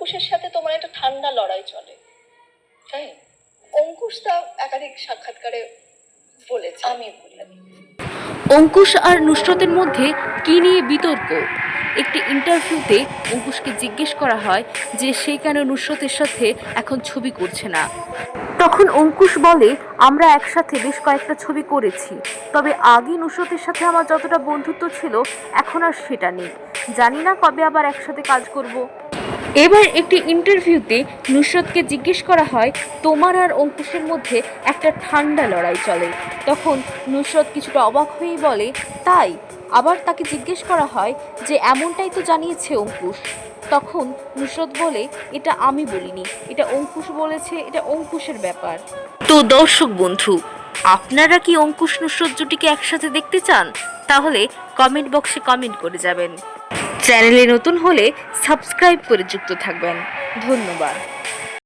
অঙ্কুশের সাথে তোমার একটা ঠান্ডা লড়াই চলে। তাই? অঙ্কুশ তা একাধিক সাক্ষাৎকারে বলেছে। আমি বলি। অঙ্কুশ আর নুসরতের মধ্যে কি নিয়ে বিতর্ক? একটি ইন্টারভিউতে অঙ্কুশকে জিজ্ঞেস করা হয় যে সে কেন নুসরতের সাথে এখন ছবি করছে না। তখন অঙ্কুশ বলে আমরা একসাথে বেশ কয়েকটা ছবি করেছি তবে আগে নুসরতের সাথে আমার যতটা বন্ধুত্ব ছিল এখন আর সেটা নেই। জানি না কবে আবার একসাথে কাজ করব। এবার একটি ইন্টারভিউতে নুসরতকে জিজ্ঞেস করা হয়, তোমার আর অঙ্কুশের মধ্যে একটা ঠান্ডা লড়াই চলে? তখন নুসরত কিছুটা অবাক হয়েই বলে, তাই? আবার তাকে জিজ্ঞেস করা হয় যে, এমনটাই তো জানিয়েছে অঙ্কুশ। তখন নুসরত বলে, এটা আমি বলিনি, এটা অঙ্কুশ বলেছে, এটা অঙ্কুশের ব্যাপার। তো দর্শক বন্ধু আপনারা কি অঙ্কুশ নুসরজুটিকে একসাথে দেখতে চান? তাহলে কমেন্ট বক্সে কমেন্ট করে যাবেন। চ্যানেলে নতুন হলে সাবস্ক্রাইব করে যুক্ত থাকবেন। ধন্যবাদ।